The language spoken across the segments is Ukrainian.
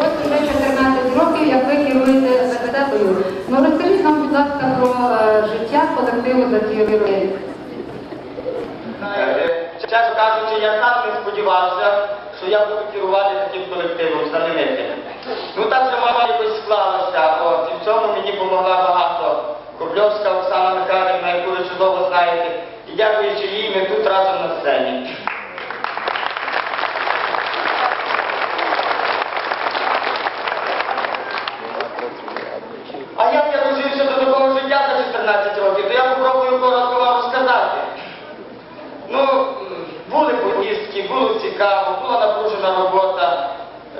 Ось вже 14 років, як ви керуєте. Ну розкажіть нам, будь ласка, про життя колективу за ці роки. Чесно кажучи, я сам не сподівався, що я буду керувати таким колективом знаменитим. Ну так мало якось склалося, от, в цьому мені допомогла багато. Кобльовська Оксана Михайлівна, яку ви чудово знаєте, дякуючи їй, ми тут разом на сцені. А як я дожився до такого життя за 14 років, то я попробую коротко вам розказати. Ну, м, були поїздки, було цікаво, була напружена робота.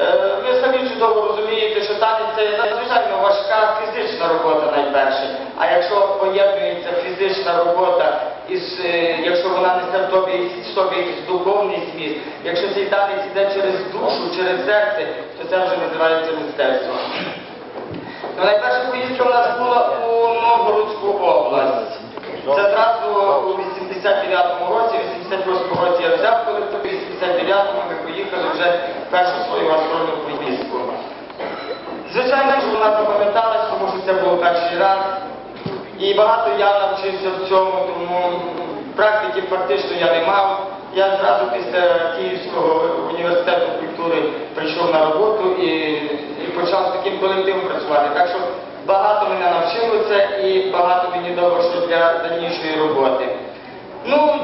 Е, Ви самі чудово розумієте, що танець це надзвичайно важка фізична робота найперше. А якщо поєднується фізична робота, із, е, в тобі в собі якийсь духовний зміст, якщо цей танець йде через душу, через серце, то це вже називається мистецтво. Ну, найперша поїздка в нас була у Новгородську область. Це одразу у 89-му році, в 88-му році я взяв колектив, в 89-му ми поїхали вже першу свою гастрольну поїздку. Звичайно, що вона запам'яталась, тому що це був перший раз. І багато я навчився в цьому, тому практики фактично я не мав. Я зразу після Київського університету культури прийшов на роботу і, і почав з таким колективом працювати. Так що багато мене навчило це і багато мені дало що для дальнішої роботи. Ну,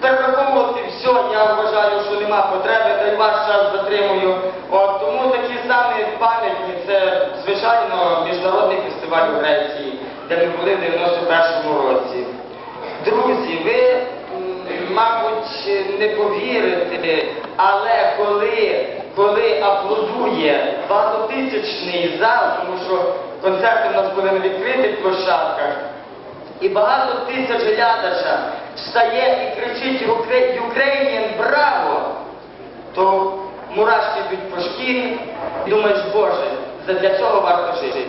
перераховувати все, я вважаю, що нема потреби, та й ваш час затримую. От, тому такі самі пам'ятні, це, звичайно, міжнародний фестиваль у Греції, де ми були в 91-му році. Друзі, ви, мабуть, не повірите, але коли, коли аплодує багатотисячний зал, тому що концерти в нас були на відкритих площадках, і багато тисяч глядача встає і кричить «Ukra- Ukrainian браво, то мурашки йдуть по шкірі, і думаєш, Боже, задля цього варто жити.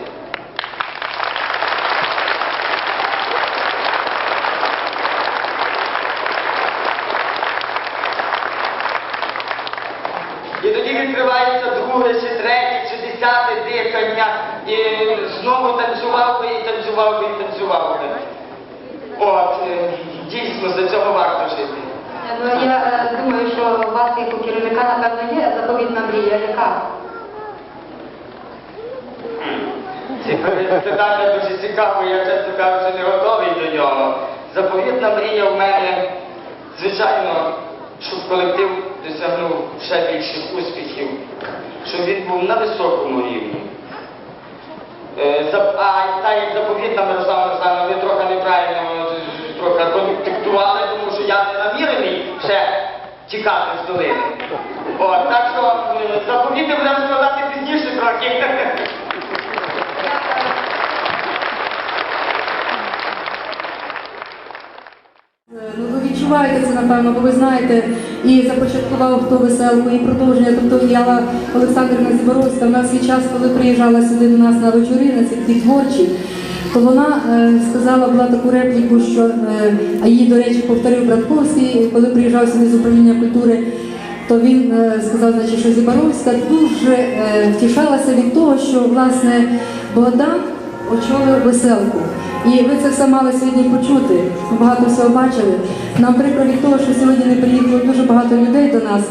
Друге, чи третє, чи десяте дихання, і знову танцював би, і танцював би, і танцював би. От, е, дійсно, за цього варто жити. Ну я е, думаю, що у вас як у керівника, напевно, є заповітна мрія, яка? Ці питання дуже цікаво, я чесно кажучи, не готовий до нього. Заповітна мрія в мене, звичайно, щоб колектив досягнув ще більших успіхів, щоб він був на високому рівні. Е, А та як заповітна Мирослава Мирославовна, ви трохи неправильно е, трохи контактували, тому що я не намірений ще тікати з долини. От, так що е, заповіти будемо складати пізніше трохи. Ну, ви відчуваєте це, напевно, бо ви знаєте, і започаткував хто веселку, і продовження. Тобто Яла Олександрівна Зіборовська, в нас свій час, коли приїжджала сюди до нас на вечори, на ці такі творчі, то вона е, сказала була таку репліку, що е, а її, до речі, повторив Братковський, коли приїжджав сюди з управління культури. То він е, сказав, значить, що Зіборовська дуже е, втішалася від того, що власне Богдан очолив веселку. І ви це все мали сьогодні почути. Ми багато всього бачили. Нам прикро від того, що сьогодні не приїхало дуже багато людей до нас.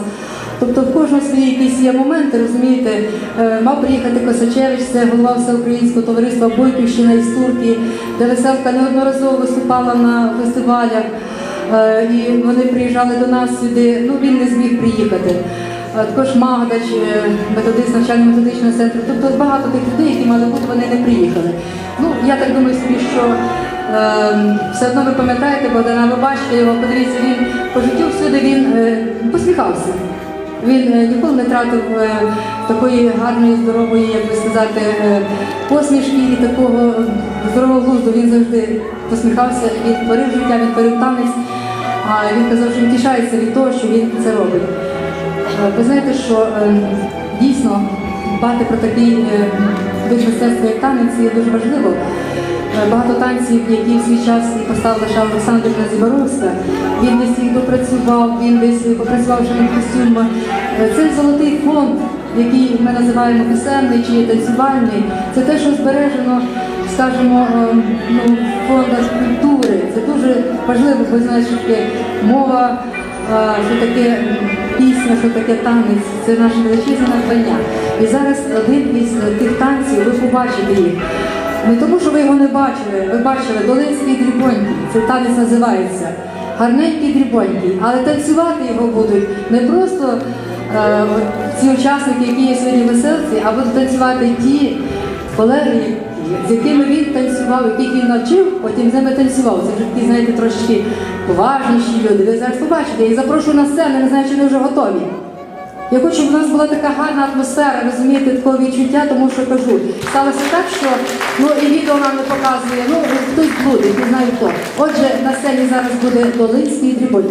Тобто в кожного свої якісь є моменти, розумієте, Е, мав приїхати Косачевич, це голова всеукраїнського товариства Бойківщина із Турки, де веселка неодноразово виступала на фестивалях. Е, І вони приїжджали до нас сюди. Ну він не зміг приїхати. Е, Також Магдач, е, методист навчально-методичного центру. Тобто багато тих людей, які мали бути, вони не приїхали. Ну я так думаю собі, що е, все одно ви пам'ятаєте Богдана, ви бачите його, подивіться, він по життю всюди він е, посміхався. Він е, ніколи не тратив е, такої гарної, здорової, як би сказати, е, посмішки і такого здорового глузду. Він завжди посміхався, він творив життя, він творив танець. А він казав, що він тішається від того, що він це робить. Е, Ви знаєте, що е, дійсно дбати про такий е, вид мистецтва, як танець, є дуже важливо. багато танців, які в свій час поставила ще Олександрівна Зіборовська. Він десь їх допрацював, він десь попрацював ще над костюмом. Е, Цей золотий фонд, який ми називаємо пісенний чи танцювальний, це те, що збережено, скажімо, ну, в фондах культури. Це дуже важливо, бо знаєш, що таке мова, що таке пісня, що таке танець. Це наше величезне надбання. І зараз один із е, тих танців, ви побачите їх. Не тому, що ви його не бачили, ви бачили Долинський дрібонький, це танець називається. Гарненький дрібонький, але танцювати його будуть не просто е, ці учасники, які є сьогодні веселці, а будуть танцювати ті колеги, з якими він танцював, яких він навчив, потім з ними танцював. Це вже такі, знаєте, трошки поважніші люди. Ви зараз побачите, я їх запрошую на сцену, не знаю, чи вони вже готові. Я хочу, щоб у нас була така гарна атмосфера, розумієте, такого відчуття, тому що кажу, сталося так, що ну і відео нам не показує, ну хтось буде, не знаю хто. Отже, на сцені зараз буде Долинський дрібонь.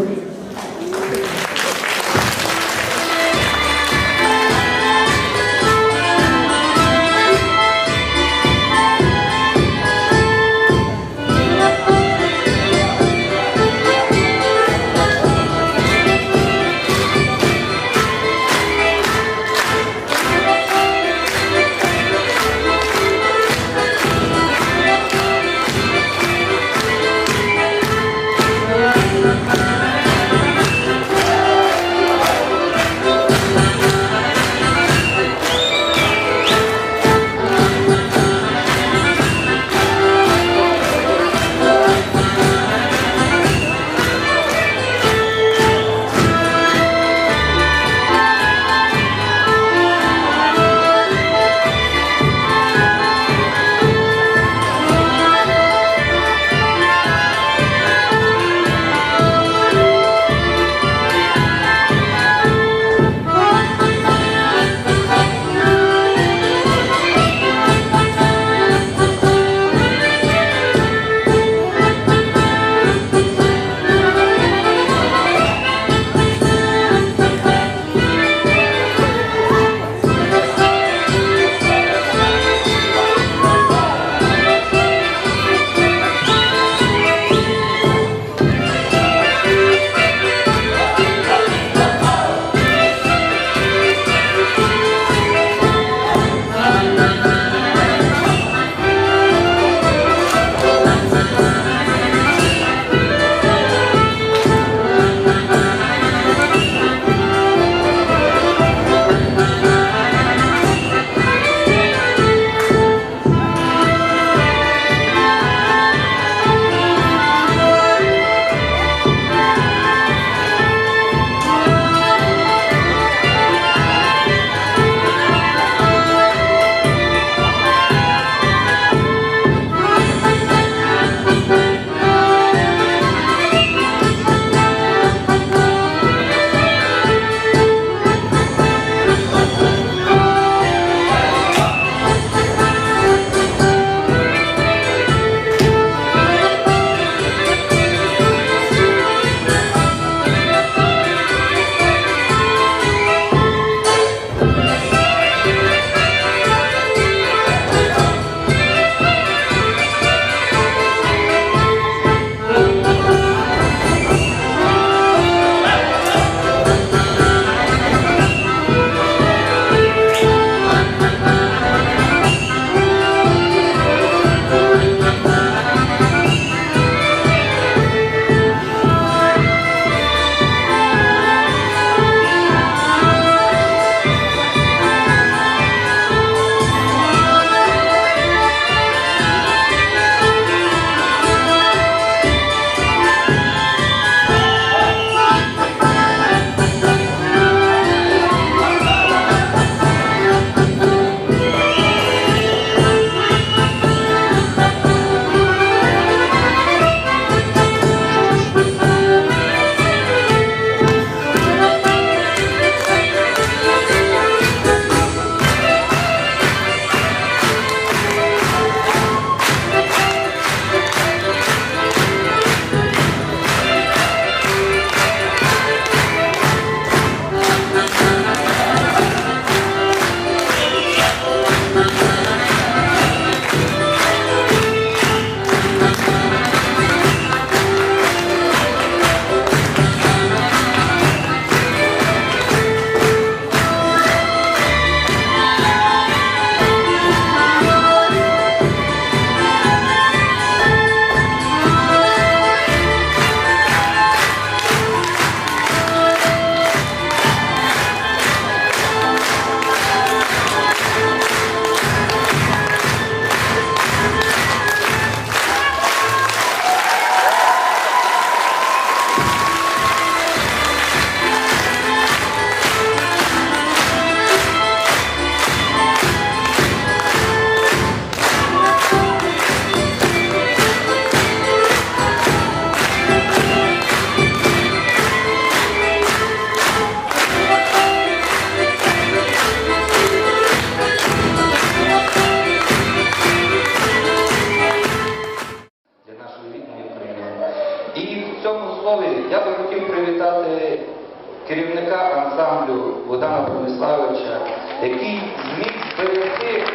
Богдана який зміг зберегти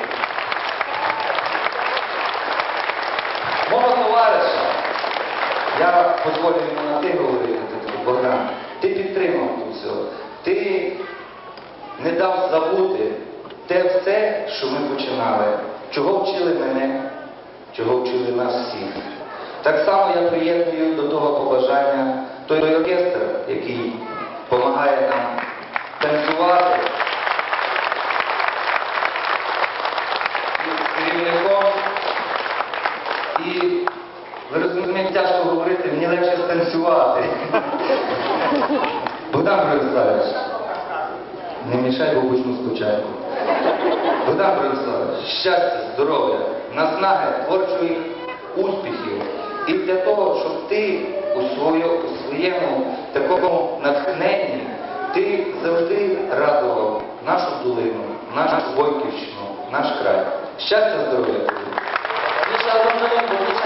мого товариша. Я дозволю йому на ти говорити, Богдан. Ти підтримав тут все. Ти не дав забути те все, що ми починали. Чого вчили мене, чого вчили нас всіх. Так само я приєдную до того побажання той оркестр, який допомагає нам танцювати. Керівником. І ви розумієте, тяжко говорити, мені легше станцювати. Богдан Бориславович, не мішай, бо почну спочатку. Богдан Бориславович, щастя, здоров'я, наснаги, творчих успіхів. І для того, щоб ти у своєму такому натхненні, ти завжди радував нашу долину, нашу Войківщину, наш край. Щастя, здоров'я тобі.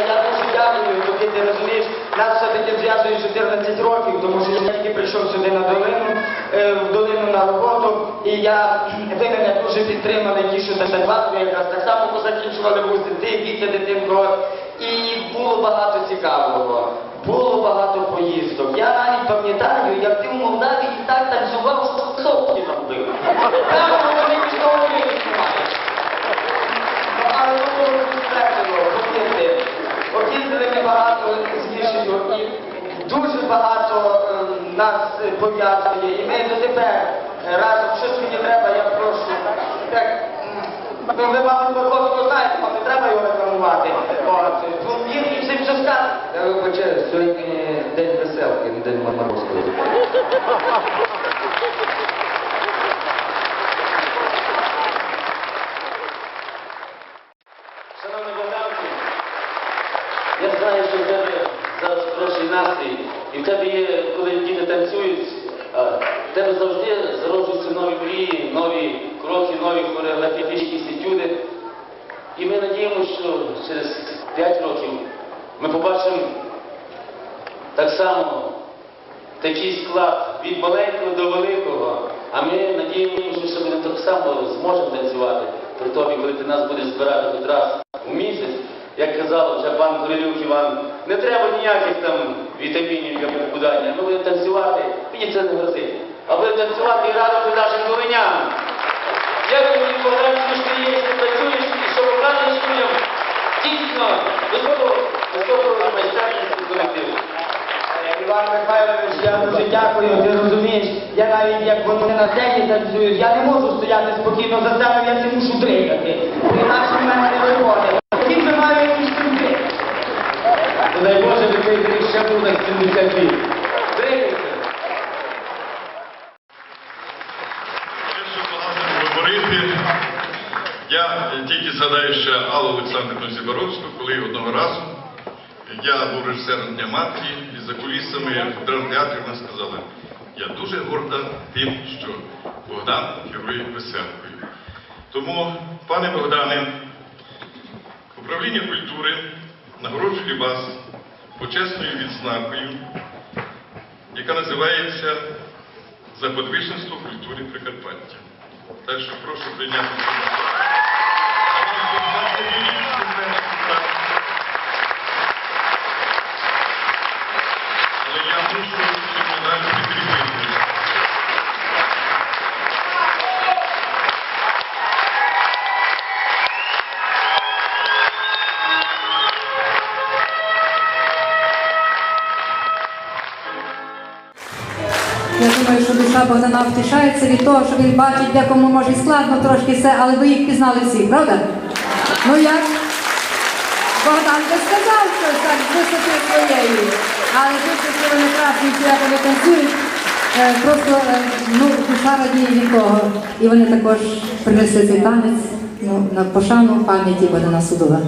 Я дуже дякую, тобі ти розумієш, нас все-таки зв'язує 14 років, тому що я тільки прийшов сюди на долину, е, в долину на роботу, і я, ви мене дуже підтримали, ті, що за ви якраз так само позакінчували вузи, ти, Вітя, дитинко, і було багато цікавого. Було багато поїздок. Я навіть пам'ятаю, як ти в Молдавії танцював, що сотки робив. Там вони знімають. Ну, але воно було безпечно, повірте. Об'їздили ми багато з років. Дуже багато е, нас пов'язує. І ми дотепер е, разом щось мені треба, я прошу. Так, ну, ви, мабуть, Верховного знаєте, вам не треба його рекламувати. Я вибачаю, сьогодні день веселки, не день морозки. Шановні Богданки, я знаю, що в тебе зараз хороший настрій, і в тебе є, коли діти танцюють, а, в тебе завжди зароджуються нові мрії, нові кроки, нові хореографічні сетюди. І ми надіємося, що через 5 років ми побачимо так само такий склад від маленького до великого. А ми надіємося, що ми так само зможемо танцювати при тобі, коли ти нас будеш збирати раз у місяць. Як казав вже пан Корилюк Іван, не треба ніяких там вітамінів для похудання. Ми будемо танцювати, мені це не грозить. А будемо танцювати і радувати нашим долинянам. Дякую Богдан, що ти є, що працюєш і що показуєш людям дійсно високо, високо майстерність колективу. Іван Михайлович, я дуже дякую, ти розумієш, я навіть як вони на сцені танцюють, я не можу стояти спокійно за себе, я всі мушу дригати. Інакше в мене не виходить. Же маю якісь дай Боже, цей ще буде 70 літ. Я тільки згадаю ще Аллу Олександрівну Зіборовську, коли одного разу я був режисером Дня Матері, і за кулісами в драмтеатрі вона сказала, я дуже горда тим, що Богдан керує веселкою. Тому, пане Богдане, управління культури нагороджує вас почесною відзнакою, яка називається за подвижництво культури Прикарпаття. Так що прошу прийняти. Душа Богдана втішається від того, що він бачить, декому може і складно трошки все, але ви їх пізнали всі, правда? Ну як? Богдан би сказав, що так з висоти своєї, але дуже, що вони красні, як вони танцюють, е, просто е, ну, душа радіє від того. І вони також принесли цей танець ну, на пошану пам'яті Богдана Судова.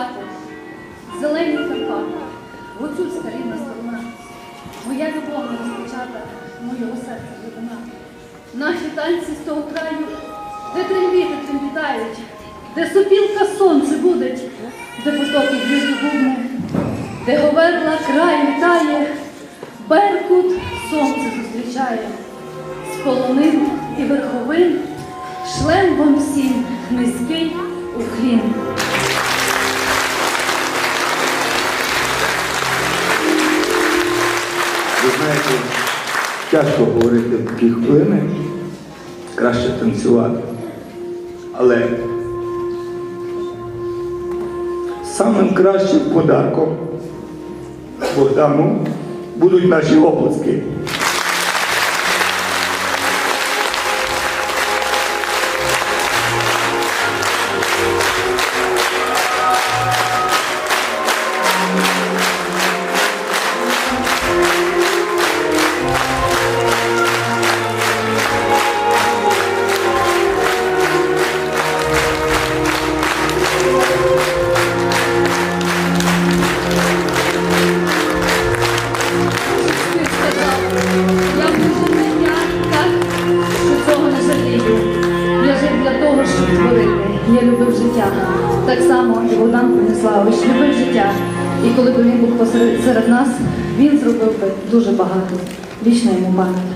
Карпати, зелені Карпати, гуцульська рідна сторона. Моя любов розпочата, моєго серця глибина. Наші танці з того краю, де трембіти трембітають, де сопілка сонце будить, де потоки б'ють у бубни, де говерла край літає, беркут сонце зустрічає, з полонин і верховин шлем вам всім низький уклін. Ви знаєте, тяжко говорити в такі хвилини, краще танцювати. Але самим кращим подарком Богдану будуть наші обласки. Дуже багато. Вічна йому пам'ять.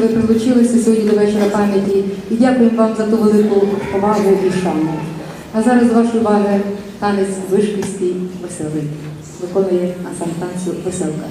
Що ви прилучилися сьогодні до вечора пам'яті. І дякуємо вам за ту велику повагу і шану. А зараз з вашої уваги танець вишківський веселий. Виконує ансамбль танцю веселка.